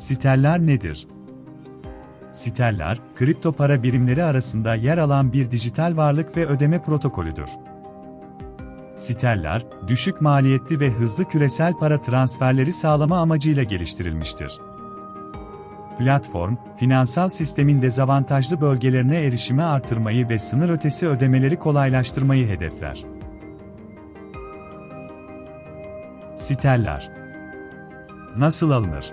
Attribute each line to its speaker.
Speaker 1: Siteller nedir? Siteller, kripto para birimleri arasında yer alan bir dijital varlık ve ödeme protokolüdür. Siteller, düşük maliyetli ve hızlı küresel para transferleri sağlama amacıyla geliştirilmiştir. Platform, finansal sistemin dezavantajlı bölgelerine erişimi artırmayı ve sınır ötesi ödemeleri kolaylaştırmayı hedefler. Siteller Nasıl alınır?